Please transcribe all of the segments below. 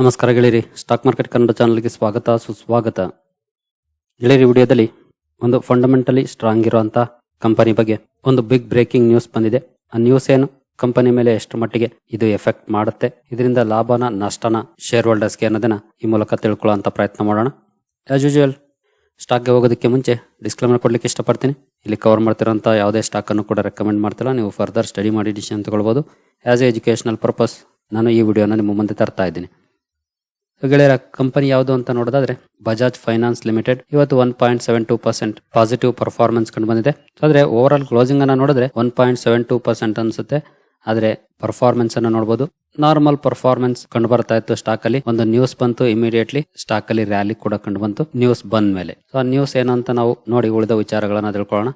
ನಮಸ್ಕಾರ ಗೆಳೆಯರಿ. Stock market Kannada ಚಾನಲ್ಗೆ ಸ್ವಾಗತ, ಸುಸ್ವಾಗತ. ಗೆಳೆಯರಿ, ವಿಡಿಯೋದಲ್ಲಿ ಒಂದು ಫಂಡಮೆಂಟಲಿ ಸ್ಟ್ರಾಂಗ್ ಇರುವಂತ ಕಂಪನಿ ಬಗ್ಗೆ ಒಂದು ಬಿಗ್ ಬ್ರೇಕಿಂಗ್ ನ್ಯೂಸ್ ಬಂದಿದೆ. ಆ ನ್ಯೂಸ್ ಏನು? ಕಂಪನಿ ಮೇಲೆ ಎಷ್ಟು ಮಟ್ಟಿಗೆ ಇದು ಎಫೆಕ್ಟ್ ಮಾಡುತ್ತೆ? ಇದರಿಂದ ಲಾಭನ, ನಷ್ಟನ ಶೇರ್ ಹೋಲ್ಡರ್ಸ್ಗೆ ಅನ್ನೋದನ್ನ ಈ ಮೂಲಕ ತಿಳ್ಕೊಳ್ಳುವಂತ ಪ್ರಯತ್ನ ಮಾಡೋಣ. ಆಸ್ ಯೂಶುವಲ್ ಸ್ಟಾಕ್ಗೆ ಹೋಗೋದಕ್ಕೆ ಮುಂಚೆ ಡಿಸ್ಕ್ಲೇಮರ್ ಕೊಡ್ಲಿಕ್ಕೆ ಇಷ್ಟಪಡ್ತೀನಿ. ಇಲ್ಲಿ ಕವರ್ ಮಾಡ್ತಿರೋಂಥ ಯಾವುದೇ ಸ್ಟಾಕ್ ಅನ್ನು ಕೂಡ ರೆಕಮೆಂಡ್ ಮಾಡ್ತಿಲ್ಲ. ನೀವು ಫರ್ದರ್ ಸ್ಟಡಿ ಮಾಡಿ ಡಿಸಿಷನ್ ತಗೊಳ್ಬೋದು. ಆಸ್ ಎ ಎಜುಕೇಶನಲ್ ಪರ್ಪಸ್ ನಾನು ಈ ವಿಡಿಯೋನ ನಿಮ್ಮ ಮುಂದೆ ತರ್ತಾ ಇದ್ದೀನಿ. ಗೆಳೆಯರ ಕಂಪನಿ ಯಾವುದು ಅಂತ ನೋಡೋದಾದ್ರೆ ಬಜಾಜ್ ಫೈನಾನ್ಸ್ ಲಿಮಿಟೆಡ್. ಇವತ್ತು one point seven two percent positive performance ಕಂಡು ಬಂದಿದೆ. ಆದ್ರೆ ಓವರ್ ಆಲ್ ಕ್ಲೋಸಿಂಗ್ ಅನ್ನ ನೋಡಿದ್ರೆ one point seven two percent ಅನ್ಸುತ್ತೆ. ಆದ್ರೆ ಪರ್ಫಾರ್ಮೆನ್ಸ್ ಅನ್ನ ನೋಡಬಹುದು ನಾರ್ಮಲ್ ಪರ್ಫಾರ್ಮೆನ್ಸ್ ಕಂಡು ಬರ್ತಾ ಇತ್ತು ಸ್ಟಾಕ್ ಅಲ್ಲಿ. ಒಂದು ನ್ಯೂಸ್ ಬಂತು ಇಮಿಡಿಯೇಟ್ಲಿ ಸ್ಟಾಕ್ ಅಲ್ಲಿ ರ್ಯಾಲಿ ಕೂಡ ಕಂಡು ಬಂತು. ನ್ಯೂಸ್ ಬಂದ ಮೇಲೆ ಸೊ ಆ ನ್ಯೂಸ್ ಏನಂತ ನಾವು ನೋಡಿ ಉಳಿದ ವಿಚಾರಗಳನ್ನ ತಿಳ್ಕೊಳ್ಳೋಣ.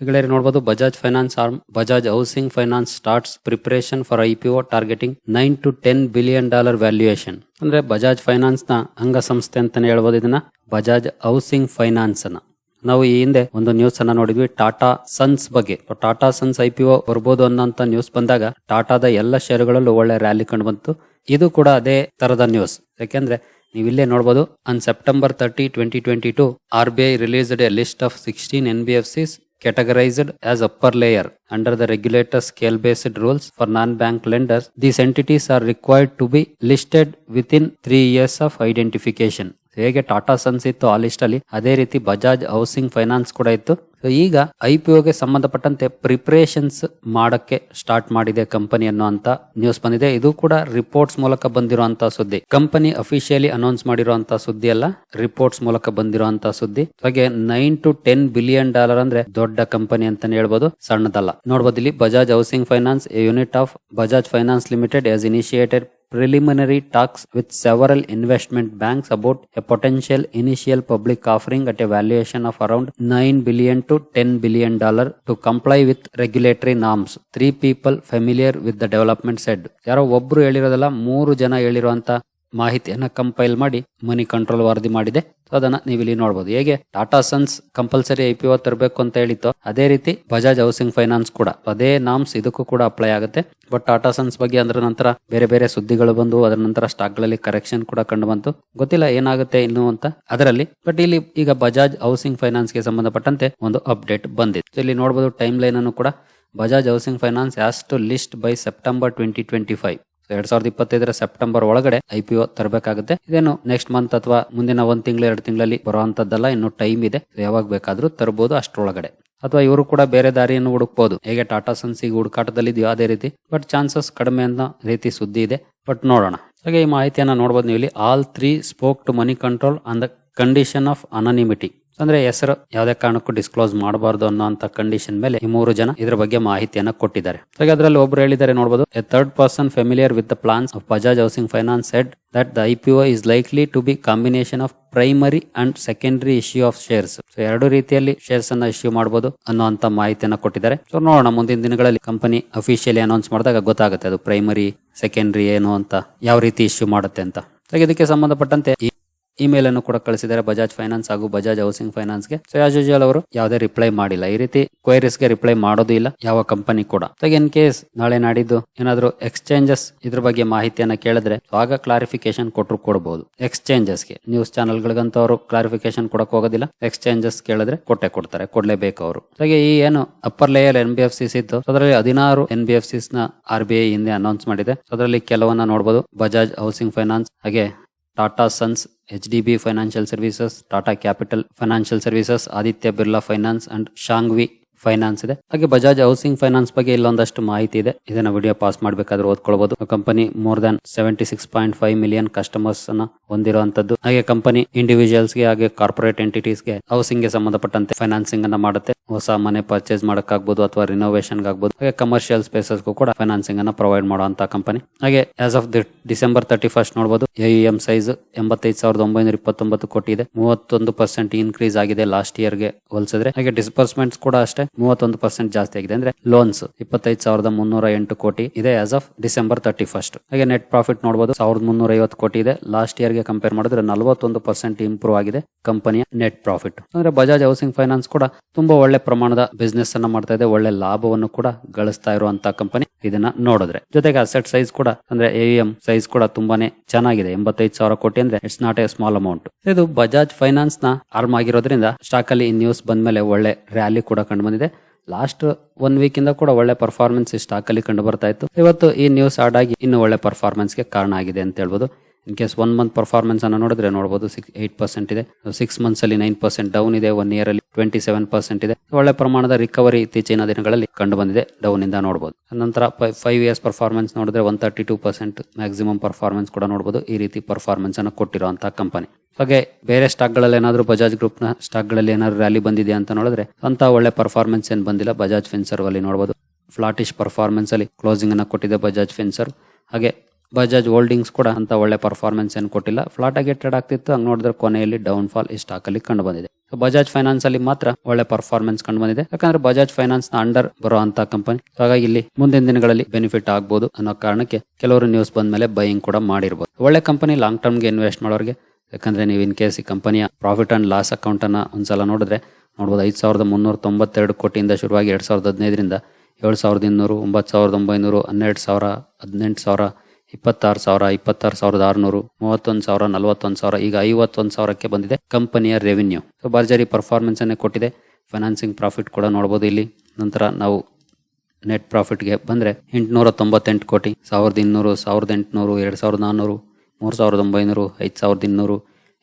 ಗೆಳೆಯರು ನೋಡಬಹುದು Bajaj finance arm Bajaj housing finance starts preparation for IPO targeting nine to ten billion dollar valuation ಅಂದ್ರೆ ಬಜಾಜ್ ಫೈನಾನ್ಸ್ನ ಅಂಗಸಂಸ್ಥೆ ಅಂತಾನೆ ಹೇಳ್ಬೋದು ಇದನ್ನ ಬಜಾಜ್ ಹೌಸಿಂಗ್ ಫೈನಾನ್ಸ್ ಅನ್ನ ನಾವು ಈ ಹಿಂದೆ ಒಂದು ನ್ಯೂಸ್ ಅನ್ನ ನೋಡಿದ್ವಿ ಟಾಟಾ ಸನ್ಸ್ ಬಗ್ಗೆ. Tata sons I P O ಬರ್ಬೋದು ಅನ್ನೋಂತ ನ್ಯೂಸ್ ಬಂದಾಗ ಟಾಟಾದ ಎಲ್ಲ ಷೇರುಗಳಲ್ಲೂ ಒಳ್ಳೆ ರ್ಯಾಲಿ ಕಂಡು ಬಂತು. ಇದು ಕೂಡ ಅದೇ ತರದ ನ್ಯೂಸ್ ಯಾಕೆಂದ್ರೆ ನೀವು ಇಲ್ಲೇ ನೋಡಬಹುದು on September thirty twenty twenty two R B I released a list of sixteen N B F Cs categorized as upper layer. Under the regulator scale based rules for non-bank lenders these entities are required to be listed within three years of identification ಹೇಗೆ Tata sons ಇತ್ತು ಆ list ಅಲ್ಲಿ, ಅದೇ ರೀತಿ Bajaj housing finance ಕೂಡ ಇತ್ತು. ಈಗ I P ಸಂಬಂಧಪಟ್ಟಂತೆ ಪ್ರಿಪರೇಷನ್ಸ್ ಮಾಡಕ್ಕೆ ಸ್ಟಾರ್ಟ್ ಮಾಡಿದೆ ಕಂಪನಿ ಅನ್ನುವಂತ ನ್ಯೂಸ್ ಬಂದಿದೆ. ಇದು ಕೂಡ ರಿಪೋರ್ಟ್ಸ್ ಮೂಲಕ ಬಂದಿರುವಂತಹ ಸುದ್ದಿ. ಕಂಪನಿ ಅಫಿಷಿಯಲಿ ಅನೌನ್ಸ್ ಮಾಡಿರುವಂತಹ ಸುದ್ದಿ ಅಲ್ಲ ರಿಪೋರ್ಟ್ಸ್ ಮೂಲಕ ಬಂದಿರುವಂತಹ ಸುದ್ದಿ. ಹಾಗೆ nine to ten billion dollar ಅಂದ್ರೆ ದೊಡ್ಡ ಕಂಪನಿ ಅಂತಾನೆ ಹೇಳ್ಬೋದು, ಸಣ್ಣದಲ್ಲ. ನೋಡಬಹುದು ಇಲ್ಲಿ Bajaj housing finance a unit of Bajaj finance limited has initiated preliminary talks with several investment banks about a potential initial public offering at a valuation of around 9 billion to 10 billion dollar to comply with regulatory norms. Three people familiar with the development said. ಯಾರೋ ಒಬ್ರು ಹೇಳಿರೋದಲ್ಲ ಮೂರು ಜನ ಹೇಳಿರುವಂತ ಮಾಹಿತಿಯನ್ನ compile ಮಾಡಿ ಮನಿ control ವರದಿ ಮಾಡಿದೆ. ಅದನ್ನ ನೀವು ಇಲ್ಲಿ ನೋಡಬಹುದು ಹೇಗೆ ಟಾಟಾ ಸನ್ಸ್ ಕಂಪಲ್ಸರಿ ಐ ತರಬೇಕು ಅಂತ ಹೇಳಿತ್ತು, ಅದೇ ರೀತಿ ಬಜಾಜ್ ಹೌಸಿಂಗ್ ಫೈನಾನ್ಸ್ ಕೂಡ ಅದೇ ನಾಮ್ಸ್ ಇದಕ್ಕೂ ಕೂಡ ಅಪ್ಲೈ ಆಗುತ್ತೆ. ಬಟ್ ಟಾಟಾ ಸನ್ಸ್ ಬಗ್ಗೆ ಅದರ ನಂತರ ಬೇರೆ ಬೇರೆ ಸುದ್ದಿಗಳು ಬಂದು, ಅದರ ನಂತರ ಸ್ಟಾಕ್ಗಳಲ್ಲಿ ಕರೆಕ್ಷನ್ ಕೂಡ ಕಂಡು ಬಂತು. ಗೊತ್ತಿಲ್ಲ ಏನಾಗುತ್ತೆ, ಇನ್ನು ಅಂತ ಅದರಲ್ಲಿ. ಬಟ್ ಇಲ್ಲಿ ಈಗ ಬಜಾಜ್ ಹೌಸಿಂಗ್ ಫೈನಾನ್ಸ್ಗೆ ಸಂಬಂಧಪಟ್ಟಂತೆ ಒಂದು ಅಪ್ಡೇಟ್ ಬಂದಿತ್ತು. ಇಲ್ಲಿ ನೋಡಬಹುದು ಟೈಮ್ ಲೈನ್ ಅನ್ನು ಕೂಡ Bajaj housing finance has to list by September twenty twenty five ಎರಡ್ ಸಾವಿರದ ಇಪ್ಪತ್ತೈದರ ಸೆಪ್ಟೆಂಬರ್ ಒಳಗಡೆ ಐ ತರಬೇಕಾಗುತ್ತೆ. ಇದೇನು ನೆಕ್ಸ್ಟ್ ಮಂತ್ ಅಥವಾ ಮುಂದಿನ ಒಂದ್ ತಿಂಗಳು, ಎರಡು ತಿಂಗಳಲ್ಲಿ ಬರುವಂತದ್ದಲ್ಲ, ಇನ್ನು ಟೈಮ್ ಇದೆ. ಯಾವಾಗ ಬೇಕಾದ್ರೂ ತರಬಹುದು ಅಷ್ಟರೊಳಗಡೆ. ಅಥವಾ ಇವರು ಕೂಡ ಬೇರೆ ದಾರಿಯನ್ನು ಹುಡುಕ್ಬೋದು. ಹೇಗೆ ಟಾಟಾ ಸನ್ಸ್ ಈಗ ಹುಡುಕಾಟದಲ್ಲಿ ಇದೆಯೋ ಅದೇ ರೀತಿ. ಬಟ್ ಚಾನ್ಸಸ್ ಕಡಿಮೆ ಅನ್ನೋ ರೀತಿ ಸುದ್ದಿ ಇದೆ. ಬಟ್ ನೋಡೋಣ. ಹಾಗೆ ಈ ಮಾಹಿತಿಯನ್ನ ನೋಡಬಹುದು ನೀವು ಇಲ್ಲಿ all three spoke to Moneycontrol on the condition of anonymity ಅಂದ್ರೆ ಹೆಸರು ಯಾವುದೇ ಕಾರಣಕ್ಕೂ ಡಿಸ್ಕ್ಲೋಸ್ ಮಾಡಬಾರ್ದು ಅನ್ನೋಂತ ಕಂಡೀಷನ್ ಮೇಲೆ ಈ ಮೂರು ಜನ ಇದ್ರ ಬಗ್ಗೆ ಮಾಹಿತಿಯನ್ನ ಕೊಟ್ಟಿದ್ದಾರೆ. ಹಾಗೆ ಅದರಲ್ಲಿ ಒಬ್ರು ಹೇಳಿದ್ದಾರೆ ನೋಡಬಹುದು a third person familiar with the plans of Bajaj housing finance said that the I P O is likely to be combination of primary and secondary issue of shares so ಎರಡು ರೀತಿಯಲ್ಲಿ ಶೇರ್ಸ್ ಅನ್ನ issue ಮಾಡಬಹುದು ಅನ್ನುವಂತ ಮಾಹಿತಿಯನ್ನ ಕೊಟ್ಟಿದ್ದಾರೆ. So ನೋಡೋಣ, ಮುಂದಿನ ದಿನಗಳಲ್ಲಿ ಕಂಪನಿ ಅಫಿಷಿಯಲಿ ಅನೌನ್ಸ್ ಮಾಡಿದಾಗ ಗೊತ್ತಾಗುತ್ತೆ ಅದು ಪ್ರೈಮರಿ ಸೆಕೆಂಡರಿ ಏನು ಅಂತ, ಯಾವ ರೀತಿ ಇಶ್ಯೂ ಮಾಡುತ್ತೆ ಅಂತ. ಇದಕ್ಕೆ ಸಂಬಂಧಪಟ್ಟಂತೆ ಇಮೇಲ್ ಅನ್ನು ಕೂಡ ಕಳಿಸಿದ್ದಾರೆ ಬಜಾಜ್ ಫೈನಾನ್ಸ್ ಹಾಗೂ ಬಜಾಜ್ ಹೌಸಿಂಗ್ ಫೈನಾನ್ಸ್ಗೆ. ಸೊ ಆಸ್ ಯೂಶುವಲ್ ಅವರು ಯಾವುದೇ ರಿಪ್ಲೈ ಮಾಡಿಲ್ಲ. ಈ ರೀತಿ ಕ್ವೈರೀಸ್ಗೆ ರಿಪ್ಲೈ ಮಾಡೋದೂ ಇಲ್ಲ, ಯಾವ ಕಂಪನಿ ಕೂಡ. ಇನ್ ಕೇಸ್ ನಾಳೆ ನಾಡಿದ್ದು ಏನಾದ್ರು ಎಕ್ಸ್ಚೇಂಜಸ್ ಇದ್ರ ಬಗ್ಗೆ ಮಾಹಿತಿಯನ್ನ ಕೇಳಿದ್ರೆ ಆಗ ಕ್ಲಾರಿಫಿಕೇಶನ್ ಕೊಟ್ಟರು ಕೊಡಬಹುದು ಎಕ್ಸ್ಚೇಂಜಸ್ಗೆ. ನ್ಯೂಸ್ ಚಾನೆಲ್ ಗಳಿಗಂತ ಅವರು ಕ್ಲಾರಿಫಿಕೇಶನ್ ಕೊಡಕ್ ಹೋಗೋದಿಲ್ಲ. ಎಕ್ಸ್ಚೇಂಜಸ್ ಕೇಳಿದ್ರೆ ಕೊಟ್ಟೆ ಕೊಡ್ತಾರೆ, ಕೊಡ್ಲೇಬೇಕು ಅವರು. ಹಾಗೆ ಈ ಏನು upper layer N B F Cs ಇತ್ತು ಅದರಲ್ಲಿ ಹದಿನಾರು ಎನ್ ಬಿ ಎಫ್ ಸಿಸ್ನ ಆರ್ ಬಿ ಐ ಹಿಂದೆ ಅನೌನ್ಸ್ ಮಾಡಿದೆ. ಅದರಲ್ಲಿ ಕೆಲವನ್ನ ನೋಡಬಹುದು ಬಜಾಜ್ ಹೌಸಿಂಗ್ ಫೈನಾನ್ಸ್ ಹಾಗೆ Tata sons H D B financial services Tata capital financial services Aditya Birla finance and Sanghvi finance ಇದೆ. ಹಾಗೆ ಬಜಾಜ್ ಹೌಸಿಂಗ್ ಫೈನಾನ್ಸ್ ಬಗ್ಗೆ ಇಲ್ಲೊಂದಷ್ಟು ಮಾಹಿತಿ ಇದೆ. ಇದನ್ನ ವಿಡಿಯೋ ಪಾಸ್ ಮಾಡಬೇಕಾದ್ರೆ ಓದ್ಕೊಳ್ಬಹುದು company more than seventy six point five million customers ಅನ್ನ ಹೊಂದಿರುವಂತದ್ದು ಹಾಗೆ ಕಂಪನಿ ಇಂಡಿವಿಜುವಲ್ಸ್ಗೆ ಹಾಗೆ ಕಾರ್ಪೊರೇಟ್ ಎಂಟಿಟೀಸ್ಗೆ ಹೌಸಿಂಗ್ಗೆ ಸಂಬಂಧಪಟ್ಟಂತೆ ಫೈನಾನ್ಸಿಂಗ್ ಅನ್ನ ಮಾಡುತ್ತೆ. ಹೊಸ ಮನೆ ಪರ್ಚೇಸ್ ಮಾಡಕ್ಕಾಗ್ಬೋದು ಅಥವಾ ರಿನೋವೇಷನ್ ಆಗ್ಬೋದು ಹಾಗೆ ಕಮರ್ಷಿಯಲ್ ಸ್ಪೇಸಸ್ ಕೂಡ ಫೈನಾನ್ಸಿಂಗ್ ಅನ್ನ ಪ್ರೊವೈಡ್ ಮಾಡುವಂತ ಕಂಪನಿ ಹಾಗೆ as of the December thirty first ನೋಡಬಹುದು ಎಂ ಸೈಜ್ ಎಂಬತ್ತೈದು ಸಾವಿರದ ಒಂಬೈನೂರ ಇಪ್ಪತ್ತೊಂಬತ್ತು ಕೋಟಿ ಇದೆ. ಮೂವತ್ತೊಂದು ಪರ್ಸೆಂಟ್ ಇನ್ಕ್ರೀಸ್ ಆಗಿದೆ ಲಾಸ್ಟ್ ಇಯರ್ಗೆ ಹೋಲಿಸಿದ್ರೆ. ಹಾಗೆ ಡಿಸ್ಬರ್ಸ್ಮೆಂಟ್ಸ್ ಕೂಡ ಅಷ್ಟೇ, ಮೂವತ್ತೊಂದು ಪರ್ಸೆಂಟ್ ಜಾಸ್ತಿ ಆಗಿದೆ. ಅಂದ್ರೆ ಲೋನ್ಸ್ ಇಪ್ಪತ್ತೈದು ಸಾವಿರದ ಮುನ್ನೂರ ಎಂಟು ಕೋಟಿ ಇದೆ as of December thirty first ಹಾಗೆ ನೆಟ್ ಪ್ರಾಫಿಟ್ ನೋಡಬಹುದು ಸಾವಿರದ ಮುನ್ನೂರ ಐವತ್ತು ಕೋಟಿ ಇದೆ. ಲಾಸ್ಟ್ ಇಯರ್ಗೆ ಕಂಪೇರ್ ಮಾಡಿದ್ರೆ ನಲವತ್ತೊಂದು ಪರ್ಸೆಂಟ್ ಇಂಪ್ರೂವ್ ಆಗಿದೆ ಕಂಪನಿಯ ನೆಟ್ ಪ್ರಾಫಿಟ್ ಅಂದ್ರೆ ಬಜಾಜ್ ಹೌಸಿಂಗ್ ಫೈನಾನ್ಸ್ ಕೂಡ ತುಂಬಾ ಒಳ್ಳೆ ಪ್ರಮಾಣದ ಬಿಸ್ನೆಸ್ ಅನ್ನ ಮಾಡ್ತಾ ಇದೆ, ಒಳ್ಳೆ ಲಾಭವನ್ನು ಕೂಡ ಗಳಿಸ್ತಾ ಇರುವಂತ ಕಂಪನಿ ಇದನ್ನ ನೋಡಿದ್ರೆ. ಜೊತೆಗೆ ಅಸೆಟ್ ಸೈಜ್ ಕೂಡ, ಅಂದ್ರೆ ಎಂ ಸೈಜ್ ಕೂಡ ತುಂಬಾನೇ ಚೆನ್ನಾಗಿದೆ. ಎಂಬತ್ತೈದು ಸಾವಿರ ಕೋಟಿ ಅಂದ್ರೆ it's not a small amount ಇದು ಬಜಾಜ್ ಫೈನಾನ್ಸ್ನ ಆರ್ಮ್ ಆಗಿರೋದ್ರಿಂದ ಸ್ಟಾಕ್ ಅಲ್ಲಿ ಈ ನ್ಯೂಸ್ ಬಂದ ಮೇಲೆ ಒಳ್ಳೆ ರ್ಯಾಲಿ ಕೂಡ ಕಂಡು ಬಂದಿದೆ ಲಾಸ್ಟ್ ಒನ್ ವೀಕ್ ಇಂದ ಕೂಡ ಒಳ್ಳೆ ಪರ್ಫಾರ್ಮೆನ್ಸ್ ಸ್ಟಾಕ್ ಅಲ್ಲಿ ಕಂಡು ಬರ್ತಾ ಇತ್ತು. ಇವತ್ತು ಈ ನ್ಯೂಸ್ ಆಡ್ ಆಗಿ ಇನ್ನು ಒಳ್ಳೆ ಪರ್ಫಾರ್ಮೆನ್ಸ್ಗೆ ಕಾರಣ ಆಗಿದೆ ಅಂತ ಹೇಳ್ಬೋದು. In case one month performance ಅನ್ನು ನೋಡಿದ್ರೆ ನೋಡಬಹುದು ಸಿಕ್ಸ್ ಏಟ್ ಪರ್ಸೆಂಟ್ ಇದೆ. ಸಿಕ್ಸ್ ಮಂತ್ಸ್ ಅಲ್ಲಿ ನೈನ್ ಪರ್ಸೆಂಟ್ ಡೌನ್ ಇದೆ ಒನ್ ಇಯರ್ ಅಲ್ಲಿ ಟ್ವೆಂಟಿ ಸೆವೆನ್ ಪರ್ಸೆಂಟ್ ಇದೆ ಒಳ್ಳೆ ಪ್ರಮಾಣದ ರಿಕವರಿ ಇತ್ತೀಚಿನ ದಿನಗಳಲ್ಲಿ ಕಂಡು ಬಂದಿದೆ ಡೌನ್ ಇಂದ ನೋಡಬಹುದು ನಂತರ ಫೈವ್ ಇಯರ್ಸ್ ಪರ್ಫಾರ್ಮೆನ್ಸ್ ನೋಡಿದ್ರೆ one thirty two percent maximum performance ಕೂಡ ನೋಡಬಹುದು ಈ ರೀತಿ ಪರ್ಫಾರ್ಮೆನ್ಸ್ ಅನ್ನು ಕೊಟ್ಟಿರುವಂತಹ ಕಂಪನಿ ಹಾಗೆ ಬೇರೆ ಸ್ಟಾಕ್ಗಳಲ್ಲಿ ಏನಾದರೂ ಬಜಾಜ್ ಗ್ರೂಪ್ನ ಸ್ಟಾಕ್ಗಳಲ್ಲಿ ಏನಾದ್ರು ರ್ಯಾಲಿ ಬಂದಿದೆ ಅಂತ ನೋಡಿದ್ರೆ ಅಂತ ಒಳ್ಳೆ ಪರ್ಫಾರ್ಮೆನ್ಸ್ ಏನ್ ಬಂದಿಲ್ಲ, ಬಜಾಜ್ ಫಿನ್ಸರ್ ಅಲ್ಲಿ ನೋಡಬಹುದು ಫ್ಲಾಟಿಶ್ ಪರ್ಫಾರ್ಮೆನ್ಸ್ ಅಲ್ಲಿ ಕ್ಲೋಸಿಂಗ್ ಅನ್ನು ಕೊಟ್ಟಿದೆ ಬಜಾಜ್ ಫಿನ್ಸರ್ ಹಾಗೆ ಬಜಾಜ್ ಹೋಲ್ಡಿಂಗ್ಸ್ ಕೂಡ ಅಂತ ಒಳ್ಳೆ ಪರ್ಫಾರ್ಮೆನ್ಸ್ ಏನು ಕೊಟ್ಟಿಲ್ಲ. ಫ್ಲಾಟ್ ಆಗಿ ಟ್ರೇಡ್ ಆಗ್ತಿತ್ತು. ಹಂಗ್ ನೋಡಿದ್ರೆ ಕೊನೆಯಲ್ಲಿ ಡೌನ್ ಫಾಲ್ ಈ ಸ್ಟಾಕ್ ಅಲ್ಲಿ ಕಂಡು ಬಂದಿದೆ ಬಜಾಜ್ ಫೈನಾನ್ಸ್ ಅಲ್ಲಿ ಮಾತ್ರ ಒಳ್ಳೆ ಪರ್ಫಾರ್ಮೆನ್ಸ್ ಕಂಡು ಬಂದಿದೆ ಯಾಕಂದ್ರೆ ಬಜಾಜ್ ಫೈನಾನ್ಸ್ನ ಅಂಡರ್ ಅಂತ ಕಂಪನಿ ಹಾಗಾಗಿ ಇಲ್ಲಿ ಮುಂದಿನ ದಿನಗಳಲ್ಲಿ ಬೆನಿಫಿಟ್ ಆಗಬಹುದು ಅನ್ನೋ ಕಾರಣಕ್ಕೆ ಕೆಲವರು ನ್ಯೂಸ್ ಬಂದ ಮೇಲೆ ಬೈಯಿಂಗ್ ಕೂಡ ಮಾಡಿರ್ಬೋದು. ಒಳ್ಳೆ ಕಂಪನಿ ಲಾಂಗ್ ಟರ್ಮ್ಗೆ ಇನ್ವೆಸ್ಟ್ ಮಾಡೋರಿಗೆ. ಯಾಕಂದ್ರೆ ನೀವು ಇನ್ ಕೇಸ್ ಈ ಕಂಪನಿಯ ಪ್ರಾಫಿಟ್ ಅಂಡ್ ಲಾಸ್ ಅಕೌಂಟ್ ಅನ್ನ ಒಂದ್ಸಲ ನೋಡಿದ್ರೆ ನೋಡಬಹುದು ಐದು ಸಾವಿರದ ಮುನ್ನೂರ ತೊಂಬತ್ತೆರಡು ಕೋಟಿಯಿಂದ ಶುರುವಾಗಿ ಎರಡ್ ಸಾವಿರದ ಹದಿನೈದರಿಂದ ಏಳು ಸಾವಿರದ ಇನ್ನೂರು, ಒಂಬತ್ತು ಸಾವಿರದ ಒಂಬೈನೂರು, ಹನ್ನೆರಡು ಸಾವಿರ, ಹದಿನೆಂಟು ಸಾವಿರ ಇಪ್ಪತ್ತಾರು ಸಾವಿರ, ಇಪ್ಪತ್ತಾರು ಸಾವಿರದ ಆರುನೂರು, ಮೂವತ್ತೊಂದು ಸಾವಿರ, ನಲವತ್ತೊಂದು ಸಾವಿರ, ಈಗ ಐವತ್ತೊಂದು ಸಾವಿರಕ್ಕೆ ಬಂದಿದೆ ಕಂಪನಿಯ ರೆವಿನ್ಯೂ ಸೊ ಭರ್ಜರಿ ಪರ್ಫಾರ್ಮೆನ್ಸ್ ಅನ್ನೇ ಕೊಟ್ಟಿದೆ. ಫೈನಾನ್ಸಿಂಗ್ ಪ್ರಾಫಿಟ್ ಕೂಡ ನೋಡಬಹುದು ಇಲ್ಲಿ. ನಂತರ ನಾವು ನೆಟ್ ಪ್ರಾಫಿಟ್ಗೆ ಬಂದರೆ ಎಂಟುನೂರ ತೊಂಬತ್ತೆಂಟು ಕೋಟಿ, ಸಾವಿರದ ಇನ್ನೂರು, ಸಾವಿರದ ಎಂಟುನೂರು, ಎರಡು ಸಾವಿರದ ನಾನ್ನೂರು, ಮೂರು ಸಾವಿರದ ಒಂಬೈನೂರು, ಐದು ಸಾವಿರದ ಇನ್ನೂರು,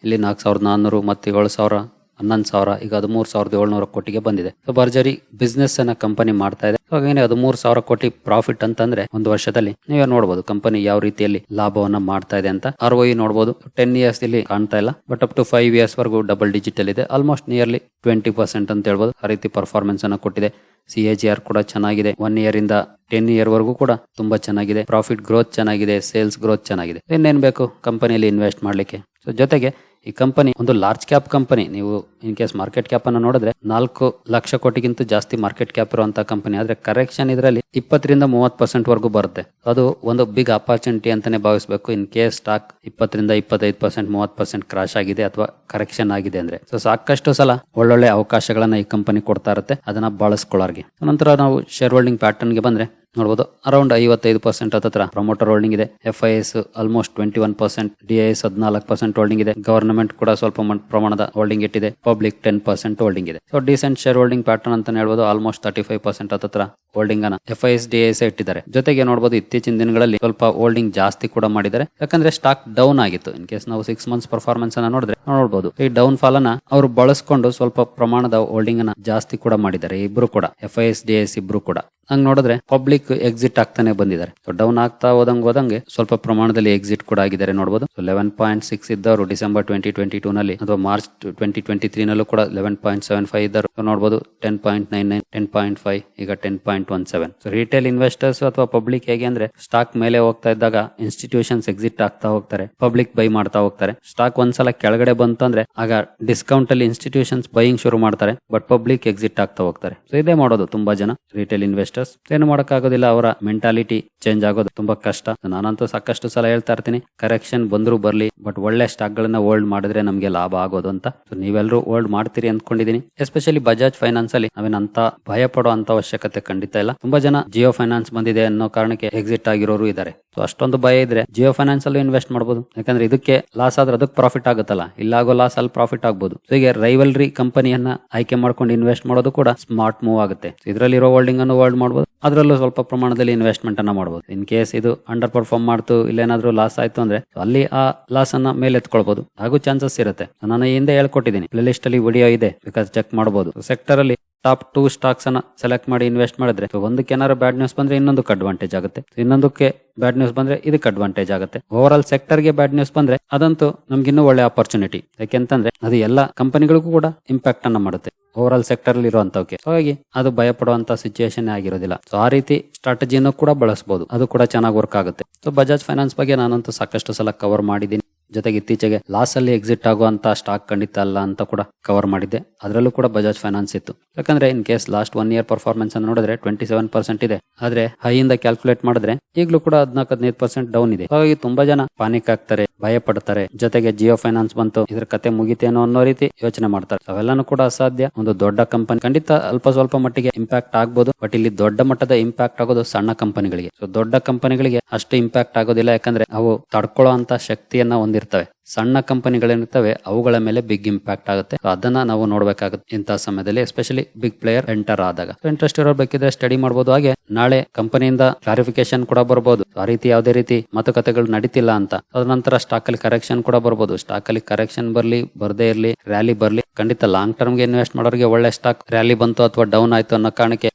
ಇಲ್ಲಿ ನಾಲ್ಕು ಸಾವಿರದ ನಾನ್ನೂರು, ಮತ್ತು ಏಳು ಸಾವಿರ ಹನ್ನೊಂದು ಸಾವಿರ, ಈಗ ಹದಿಮೂರು ಸಾವಿರದ ಏಳ್ನೂರ ಕೋಟಿಗೆ ಬಂದಿದೆ. ಸೊ ಭರ್ಜರಿ ಬಿಸ್ನೆಸ್ ಅನ್ನ ಕಂಪನಿ ಮಾಡ್ತಾ ಇದೆ. ಹಾಗೇನೆ ಹದಿಮೂರು ಸಾವಿರ ಕೋಟಿ ಪ್ರಾಫಿಟ್ ಅಂತಂದ್ರೆ ಒಂದು ವರ್ಷದಲ್ಲಿ ನೀವೇ ನೋಡಬಹುದು ಕಂಪನಿ ಯಾವ ರೀತಿಯಲ್ಲಿ ಲಾಭವನ್ನ ಮಾಡ್ತಾ ಇದೆ ಅಂತ. ಆರ್ ಒ ನೋಡಬಹುದು ಟೆನ್ ಇಯರ್ಸ್ ಇಲ್ಲಿ ಕಾಣ್ತಾ ಇಲ್ಲ. But up to five years ವರೆಗೂ ಡಬಲ್ ಡಿಜಿಟಲ್ ಇದೆ. ಆಲ್ಮೋಸ್ಟ್ ನಿಯರ್ಲಿ ಟ್ವೆಂಟಿ ಪರ್ಸೆಂಟ್ ಅಂತ ಹೇಳ್ಬೋದು. ಆ ರೀತಿ ಪರ್ಫಾರ್ಮೆನ್ಸ್ ಅನ್ನ ಕೊಟ್ಟಿದೆ. ಸಿ ಎ ಜಿ ಆರ್ ಕೂಡ ಚೆನ್ನಾಗಿದೆ. ಒನ್ ಇಯರ್ ಇಂದ ಟೆನ್ ಇಯರ್ ವರೆಗೂ ಕೂಡ ತುಂಬಾ ಚೆನ್ನಾಗಿದೆ. ಪ್ರಾಫಿಟ್ ಗ್ರೋತ್ ಚೆನ್ನಾಗಿದೆ. ಸೇಲ್ಸ್ ಗ್ರೋತ್ ಚೆನ್ನಾಗಿದೆ. ಇನ್ನೇನ್ ಬೇಕು ಕಂಪನಿಯಲ್ಲಿ ಇನ್ವೆಸ್ಟ್ ಮಾಡ್ಲಿಕ್ಕೆ? ಸೊ ಜೊತೆಗೆ ಈ ಕಂಪನಿ ಒಂದು ಲಾರ್ಜ್ ಕ್ಯಾಪ್ ಕಂಪನಿ ನೀವು ಇನ್ ಕೇಸ್ ಮಾರ್ಕೆಟ್ ಕ್ಯಾಪ್ ಅನ್ನು ನೋಡಿದ್ರೆ ನಾಲ್ಕು ಲಕ್ಷ ಕೋಟಿಗಿಂತ ಜಾಸ್ತಿ ಮಾರ್ಕೆಟ್ ಕ್ಯಾಪ್ ಇರುವಂತಹ ಕಂಪನಿ ಆದ್ರೆ ಕರೆಕ್ಷನ್ ಇದರಲ್ಲಿ ಇಪ್ಪತ್ತರಿಂದ ಮೂವತ್ತು ಪರ್ಸೆಂಟ್ ವರೆಗೂ ಬರುತ್ತೆ. ಅದು ಒಂದು ಬಿಗ್ ಅಪಾರ್ಚುನಿಟಿ ಅಂತಾನೆ ಭಾವಿಸಬೇಕು. ಇನ್ ಕೇಸ್ ಸ್ಟಾಕ್ ಇಪ್ಪತ್ತರಿಂದ ಇಪ್ಪತ್ತೈದು ಪರ್ಸೆಂಟ್ ಮೂವತ್ತು ಪರ್ಸೆಂಟ್ ಕ್ರಾಶ್ ಆಗಿದೆ ಅಥವಾ ಕರೆಕ್ಷನ್ ಆಗಿದೆ ಅಂದ್ರೆ. ಸೊ ಸಾಕಷ್ಟು ಸಲ ಒಳ್ಳೊಳ್ಳೆ ಅವಕಾಶಗಳನ್ನ ಈ ಕಂಪನಿ ಕೊಡ್ತಾ ಇರುತ್ತೆ. ಅದನ್ನ ಬಳಸ್ಕೊಳ್ಳೋರ್ಗೆ. ನಂತರ ನಾವು ಶೇರ್ ಹೋಲ್ಡಿಂಗ್ ಪ್ಯಾಟರ್ನ್ಗೆ ಬಂದ್ರೆ ನೋಡಬಹುದು ಅರೌಂಡ್ ಐವತ್ತೈದು ಪರ್ಸೆಂಟ್ ಹತ್ರ ಪ್ರಮೋಟರ್ ಹೋಲ್ಡಿಂಗ್ ಇದೆ. F I S almost twenty one percent D I S ಹದಿನಾಲ್ಕು ಪರ್ಸೆಂಟ್ ಹೋಲ್ಡಿಂಗ್ ಇದೆ. ಗವರ್ನಮೆಂಟ್ ಕೂಡ ಸ್ವಲ್ಪ ಪ್ರಮಾಣದ ಹೋಲ್ಡಿಂಗ್ ಇಟ್ಟಿದೆ. ಪಬ್ಲಿಕ್ ಟೆನ್ ಪರ್ಸೆಂಟ್ ಹೋಲ್ಡಿಂಗ್ ಇದೆ. So decent share holding pattern ಅಂತ ಹೇಳ್ಬೋದು. ಆಲ್ಮೋಸ್ಟ್ ತರ್ಟಿ ಫೈವ್ ಪರ್ಸೆಂಟ್ ಹತ್ರ ಹೋಲ್ಡಿಂಗ್ ಅನ್ನ F I S D S ಇಟ್ಟಿದ್ದಾರೆ. ಜೊತೆಗೆ ನೋಡಬಹುದು ಇತ್ತೀಚಿನ ದಿನಗಳಲ್ಲಿ ಸ್ವಲ್ಪ ಹೋಲ್ಡಿಂಗ್ ಜಾಸ್ತಿ ಕೂಡ ಮಾಡಿದ್ದಾರೆ. ಯಾಕಂದ್ರೆ ಸ್ಟಾಕ್ ಡೌನ್ ಆಗಿತ್ತು. ಇನ್ ಕೇಸ್ ನಾವು ಸಿಕ್ಸ್ ಮಂತ್ಸ್ ಪರ್ಫಾರ್ಮೆನ್ಸ್ ಅನ್ನ ನೋಡಿದ್ರೆ ನೋಡಬಹುದು ಈ ಡೌನ್ ಫಾಲ್ ಅನ್ನ ಅವರು ಬಳಸ್ಕೊಂಡು ಸ್ವಲ್ಪ ಪ್ರಮಾಣದ ಹೋಲ್ಡಿಂಗ್ ಅನ್ನ ಜಾಸ್ತಿ ಕೂಡ ಮಾಡಿದ್ದಾರೆ. ಇಬ್ರು ಕೂಡ. F I S D S ಇಬ್ರು ಕೂಡ. ಹಂಗ್ ನೋಡಿದ್ರೆ ಪಬ್ಲಿಕ್ ಎಕ್ಸಿಟ್ ಆಗ್ತಾನೆ ಬಂದಿದ್ದಾರೆ. ಡೌನ್ ಆಗ್ತಾ ಹೋದಂಗ್ ಹೋದಂಗೆ ಸ್ವಲ್ಪ ಪ್ರಮಾಣದಲ್ಲಿ ಎಕ್ಸಿಟ್ ಕೂಡ ಆಗಿದ್ದಾರೆ ನೋಡಬಹುದು ಲೆವೆನ್ ಪಾಯಿಂಟ್ ಸಿಕ್ಸ್ ಇದ್ದವರು ಡಿಸೆಂಬರ್ ಟ್ವೆಂಟಿ ಟ್ವೆಂಟಿ ಟೂ ನಲ್ಲಿ ಅಥವಾ ಮಾರ್ಚ್ ಟ್ವೆಂಟಿ ಟ್ವೆಂಟಿ ತ್ರೀ ನಲ್ಲೂ ಕೂಡ ಲೆವೆನ್ ಪಾಯಿಂಟ್ ಸೆವೆನ್ ಫೈವ್ ಇದ್ದಾರೆ. ನೋಡಬಹುದು ten point nine nine ten point five ಈಗ ten point one seven so retail investors ಅಥವಾ ಪಬ್ಲಿಕ್ ಹೇಗೆ ಅಂದ್ರೆ ಸ್ಟಾಕ್ ಮೇಲೆ ಹೋಗ್ತಾ ಇದ್ದಾಗ ಇನ್ಸ್ಟಿಟ್ಯೂಷನ್ಸ್ ಎಕ್ಸಿಟ್ ಆಗ್ತಾ ಹೋಗ್ತಾರೆ. ಪಬ್ಲಿಕ್ ಬೈ ಮಾಡ್ತಾ ಹೋಗ್ತಾರೆ. ಸ್ಟಾಕ್ ಒಂದ್ಸಲ ಕೆಳಗಡೆ ಬಂತು ಅಂದ್ರೆ ಆಗ ಡಿಸ್ಕೌಂಟ್ ಅಲ್ಲಿ ಇನ್ಸ್ಟಿಟ್ಯೂಷನ್ಸ್ ಬೈಯಿಂಗ್ ಶುರು ಮಾಡ್ತಾರೆ. ಬಟ್ ಪಬ್ಲಿಕ್ ಎಕ್ಸಿಟ್ ಆಗ್ತಾ ಹೋಗ್ತಾರೆ. ಸೊ ಇದೇ ಮಾಡೋದು ತುಂಬಾ ಜನ ರಿಟೇಲ್ ಇನ್ವೆಸ್ಟರ್ಸ್ ಏನು ಮಾಡೋಕ್ಕಾಗೋದಿಲ್ಲ, ಅವರ ಮೆಂಟಾಲಿಟಿ ಚೇಂಜ್ ಆಗೋದು ತುಂಬಾ ಕಷ್ಟ. ನಾನಂತೂ ಸಾಕಷ್ಟು ಸಲ ಹೇಳ್ತಾ ಇರ್ತೀನಿ ಕರೆಕ್ಷನ್ ಬಂದ್ರು ಬರ್ಲಿ ಬಟ್ ಒಳ್ಳೆ ಸ್ಟಾಕ್ ಗಳನ್ನ ಹೋಲ್ಡ್ ಮಾಡಿದ್ರೆ ನಮಗೆ ಲಾಭ ಆಗೋದು ಅಂತ. ನೀವೆಲ್ಲರೂ ಹೋಲ್ಡ್ ಮಾಡ್ತೀರಿ ಅಂದ್ಕೊಂಡಿದೀನಿ. ಎಸ್ಪೆಷಲಿ ಬಜಾಜ್ ಫೈನಾನ್ಸ್ ಅಲ್ಲಿ ನಾವೇನಂತ ಭಯ ಪಡೋ ಅಂತ ಅವಶ್ಯಕತೆ ಖಂಡಿತ ಇಲ್ಲ. ತುಂಬಾ ಜನ ಜಿಯೋ ಫೈನಾನ್ಸ್ ಬಂದಿದೆ ಅನ್ನೋ ಕಾರಣಕ್ಕೆ ಎಕ್ಸಿಟ್ ಆಗಿರೋರು ಇದ್ದಾರೆ ಸೊ ಅಷ್ಟೊಂದು ಭಯ ಇದ್ರೆ ಜಿಯೋ ಫೈನಾನ್ಸ್ ಅಲ್ಲೂ ಇನ್ವೆಸ್ಟ್ ಮಾಡಬಹುದು ಯಾಕಂದ್ರೆ ಇದಕ್ಕೆ ಲಾಸ್ ಆದ್ರೆ ಅದಕ್ಕೆ ಪ್ರಾಫಿಟ್ ಆಗುತ್ತಲ್ಲ. ಇಲ್ಲಾಗೋ ಲಾಸ್ ಅಲ್ಲಿ ಪ್ರಾಫಿಟ್ ಆಗ್ಬಹುದು ಸೊ ಹೀಗೆ ರೈವಲ್ರಿ ಕಂಪನಿಯನ್ನ ಆಯ್ಕೆ ಮಾಡ್ಕೊಂಡು ಇನ್ವೆಸ್ಟ್ ಮಾಡೋದು ಕೂಡ ಸ್ಮಾರ್ಟ್ ಮೂವ್ ಆಗುತ್ತೆ. ಇದರಲ್ಲಿರೋ ಹೋಲ್ಡಿಂಗ್ ಅನ್ನು ಹೋಲ್ಡ್ ಮಾಡಬಹುದು ಅದರಲ್ಲೂ ಸ್ವಲ್ಪ ಪ್ರಮಾಣದಲ್ಲಿ ಇನ್ವೆಸ್ಟ್ಮೆಂಟ್ ಅನ್ನ ಮಾಡಬಹುದು ಇನ್ ಕೇಸ್ ಇದು ಅಂಡರ್ ಪರ್ಫಾರ್ಮ್ ಮಾಡ್ತು, ಇಲ್ಲೇನಾದ್ರೂ ಲಾಸ್ ಆಯ್ತು ಅಂದ್ರೆ ಅಲ್ಲಿ ಆ ಲಾಸ್ ಅನ್ನ ಮೇಲೆ ಎತ್ಕೊಳ್ಬಹುದು ಹಾಗೂ ಚಾನ್ಸಸ್ ಇರುತ್ತೆ. ನಾನು ಹಿಂದೆ ಹೇಳ್ಕೊಟ್ಟಿದ್ದೀನಿ. ಪ್ಲೇ ಲಿಸ್ಟ್ ಅಲ್ಲಿ ವಿಡಿಯೋ ಇದೆ ಬಿಕಾಸ್ ಚೆಕ್ ಮಾಡಬಹುದು ಸೆಕ್ಟರ್ ಅಲ್ಲಿ ಟಾಪ್ ಟೂ ಸ್ಟಾಕ್ಸ್ ಅನ್ನ ಸೆಲೆಕ್ಟ್ ಮಾಡಿ ಇನ್ವೆಸ್ಟ್ ಮಾಡಿದ್ರೆ ಒಂದಕ್ಕೆ ಏನಾದ್ರು ಬ್ಯಾಡ್ ನ್ಯೂಸ್ ಬಂದ್ರೆ ಇನ್ನೊಂದಕ್ಕೆ ಅಡ್ವಾಂಟೇಜ್ ಆಗುತ್ತೆ. ಇನ್ನೊಂದಕ್ಕೆ ಬ್ಯಾಡ್ ನ್ಯೂಸ್ ಬಂದ್ರೆ ಇದಕ್ಕೆ ಅಡ್ವಾಂಟೇಜ್ ಆಗುತ್ತೆ. ಓವರ್ ಆಲ್ ಸೆಕ್ಟರ್ಗೆ ಬ್ಯಾಡ್ ನ್ಯೂಸ್ ಬಂದ್ರೆ, ಅದಂತೂ ನಮ್ಗೆ ಇನ್ನೂ ಒಳ್ಳೆ ಅಪರ್ಚುನಿಟಿ ಯಾಕೆಂತಂದ್ರೆ, ಅದು ಎಲ್ಲ ಕಂಪನಿಗಳಿಗೂ ಕೂಡ ಇಂಪ್ಯಾಕ್ಟ್ ಅನ್ನ ಮಾಡುತ್ತೆ. ಓವರ್ ಆಲ್ ಸೆಕ್ಟರ್ ಅಲ್ಲಿ ಇರುವಂತವಕ್ಕೆ ಹಾಗಾಗಿ ಅದು ಭಯ ಪಡುವಂತ ಸಿಚುಯೇಷನ್ ಆಗಿರೋದಿಲ್ಲ ಸೊ ಆ ರೀತಿ ಸ್ಟ್ರಾಟಜಿಯನ್ನು ಕೂಡ ಬಳಸಬಹುದು ಅದು ಕೂಡ ಚೆನ್ನಾಗಿ ವರ್ಕ್ ಆಗುತ್ತೆ. ಸೊ ಬಜಾಜ್ ಫೈನಾನ್ಸ್ ಬಗ್ಗೆ ನಾನಂತೂ ಸಾಕಷ್ಟು ಸಲ ಕವರ್ ಮಾಡಿದ್ದೀನಿ. ಜೊತೆಗೆ ಇತ್ತೀಚೆಗೆ ಲಾಸ್ ಅಲ್ಲಿ ಎಕ್ಸಿಟ್ ಆಗುವಂತ ಸ್ಟಾಕ್ ಖಂಡಿತ ಅಲ್ಲ ಅಂತ ಕೂಡ ಕವರ್ ಮಾಡಿದ್ದೆ. ಅದರಲ್ಲೂ ಕೂಡ ಬಜಾಜ್ ಫೈನಾನ್ಸ್ ಇತ್ತು. ಯಾಕಂದ್ರೆ in case last one year performance ಅನ್ನು ನೋಡಿದ್ರೆ ಟ್ವೆಂಟಿ ಸೆವೆನ್ ಪರ್ಸೆಂಟ್ ಇದೆ. ಆದ್ರೆ ಹೈ ಇಂದ ಕ್ಯಾಲ್ಕುಲೇಟ್ ಮಾಡಿದ್ರೆ ಈಗಲೂ ಕೂಡ ಹದಿನಾಲ್ಕು ಹದಿನೈದು ಪರ್ಸೆಂಟ್ ಡೌನ್ ಇದೆ. ಹಾಗಾಗಿ ತುಂಬಾ ಜನ ಪಾನಿಕ್ ಆಗ್ತಾರೆ. ಭಯ ಪಡ್ತಾರೆ ಜೊತೆಗೆ ಜಿಯೋ ಫೈನಾನ್ಸ್ ಬಂತು. ಇದ್ರ ಕತೆ ಮುಗಿತೇನೋ ಅನ್ನೋ ರೀತಿ ಯೋಚನೆ ಮಾಡ್ತಾರೆ. ಅವೆಲ್ಲಾನು ಕೂಡ ಅಸಾಧ್ಯ. ಒಂದು ದೊಡ್ಡ ಕಂಪನಿ ಖಂಡಿತ ಅಲ್ಪ ಸ್ವಲ್ಪ ಮಟ್ಟಿಗೆ ಇಂಪ್ಯಾಕ್ಟ್ ಆಗ್ಬೋದು. ಬಟ್ ಇಲ್ಲಿ ದೊಡ್ಡ ಮಟ್ಟದ ಇಂಪ್ಯಾಕ್ಟ್ ಆಗೋದು ಸಣ್ಣ ಕಂಪನಿಗಳಿಗೆ ಸೊ ದೊಡ್ಡ ಕಂಪನಿಗಳಿಗೆ ಅಷ್ಟು ಇಂಪ್ಯಾಕ್ಟ್ ಆಗೋದಿಲ್ಲ. ಯಾಕಂದ್ರೆ ಅವು ತಡ್ಕೊಳ್ಳೋ ಅಂತ ಶಕ್ತಿಯನ್ನ ಹೊಂದಿರ್ತವೆ. ಸಣ್ಣ ಕಂಪನಿಗಳೇನಿರ್ತವೆ ಅವುಗಳ ಮೇಲೆ ಬಿಗ್ ಇಂಪ್ಯಾಕ್ಟ್ ಆಗುತ್ತೆ. ಅದನ್ನ ನಾವು ನೋಡ್ಬೇಕಾಗುತ್ತೆ ಇಂತಹ ಸಮಯದಲ್ಲಿ ಎಸ್ಪೆಷಲಿ ಬಿಗ್ ಪ್ಲೇಯರ್ ಎಂಟರ್ ಆದಾಗ. ಇಂಟ್ರೆಸ್ಟ್ ಇರೋ ಬೇಕಿದ್ರೆ ಸ್ಟಡಿ ಮಾಡಬಹುದು ಹಾಗೆ ನಾಳೆ ಕಂಪನಿಯಿಂದ ಕ್ಲಾರಿಫಿಕೇಶನ್ ಕೂಡ ಬರಬಹುದು ಆ ರೀತಿ ಯಾವುದೇ ರೀತಿ ಮಾತುಕತೆಗಳು ನಡೀತಿಲ್ಲ ಅಂತ. ಅದ ನಂತರ ಸ್ಟಾಕ್ ಅಲ್ಲಿ ಕರೆಕ್ಷನ್ ಕೂಡ ಬರಬಹುದು ಸ್ಟಾಕ್ ಅಲ್ಲಿ ಕರೆಕ್ಷನ್ ಬರ್ಲಿ, ಬರ್ದೇ ಇರಲಿ ರ್ಯಾಲಿ ಬರ್ಲಿ. ಖಂಡಿತ ಲಾಂಗ್ ಟರ್ಮ್ಗೆ ಇನ್ವೆಸ್ಟ್ ಮಾಡೋರಿಗೆ ಒಳ್ಳೆ ಸ್ಟಾಕ್ ರ್ಯಾಲಿ ಬಂತು ಅಥವಾ ಡೌನ್ ಆಯ್ತು ಅನ್ನೋ ಕಾರಣಕ್ಕೆ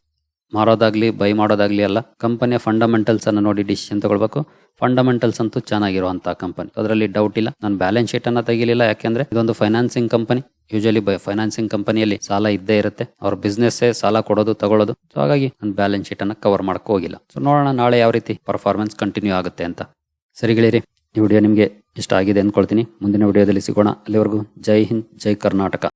ಮಾರೋದಾಗ್ಲಿ ಬೈ ಮಾಡೋದಾಗ್ಲಿ ಅಲ್ಲ ಕಂಪನಿಯ ಫಂಡಮೆಂಟಲ್ಸ್ ಅನ್ನು ನೋಡಿ ಡಿಸಿಷನ್ ತಗೊಳ್ಬೇಕು. ಫಂಡಮೆಂಟಲ್ಸ್ ಅಂತೂ ಚೆನ್ನಾಗಿರುವಂತಹ ಕಂಪನಿ ಅದರಲ್ಲಿ ಡೌಟ್ ಇಲ್ಲ. ನಾನು ಬ್ಯಾಲೆನ್ಸ್ ಶೀಟ್ ಅನ್ನ ತೆಗಿಲಿಲ್ಲ. ಯಾಕೆಂದ್ರೆ ಇದೊಂದು financing company usually by financing ಕಂಪನಿಯಲ್ಲಿ ಸಾಲ ಇದ್ದೇ ಇರುತ್ತೆ. ಅವ್ರ ಬಿಸ್ನೆಸ್ ಸಾಲ ಕೊಡೋದು, ತಗೊಳ್ಳೋದು. ಸೊ ಹಾಗಾಗಿ ನಾನು ಬ್ಯಾಲೆನ್ಸ್ ಶೀಟ್ ಅನ್ನ ಕವರ್ ಮಾಡಕ್ಕೆ ಹೋಗಿಲ್ಲ. ಸೊ ನೋಡೋಣ ನಾಳೆ ಯಾವ ರೀತಿ ಪರ್ಫಾರ್ಮೆನ್ಸ್ ಕಂಟಿನ್ಯೂ ಆಗುತ್ತೆ ಅಂತ. ಸರಿ ಗೆಳೆಯರಿ, ಈ ವಿಡಿಯೋ ನಿಮಗೆ ಇಷ್ಟ ಆಗಿದೆ ಅಂದ್ಕೊಳ್ತೀನಿ ಮುಂದಿನ ವಿಡಿಯೋದಲ್ಲಿ ಸಿಗೋಣ. ಅಲ್ಲಿವರೆಗೂ ಜೈ ಹಿಂದ್, ಜೈ ಕರ್ನಾಟಕ.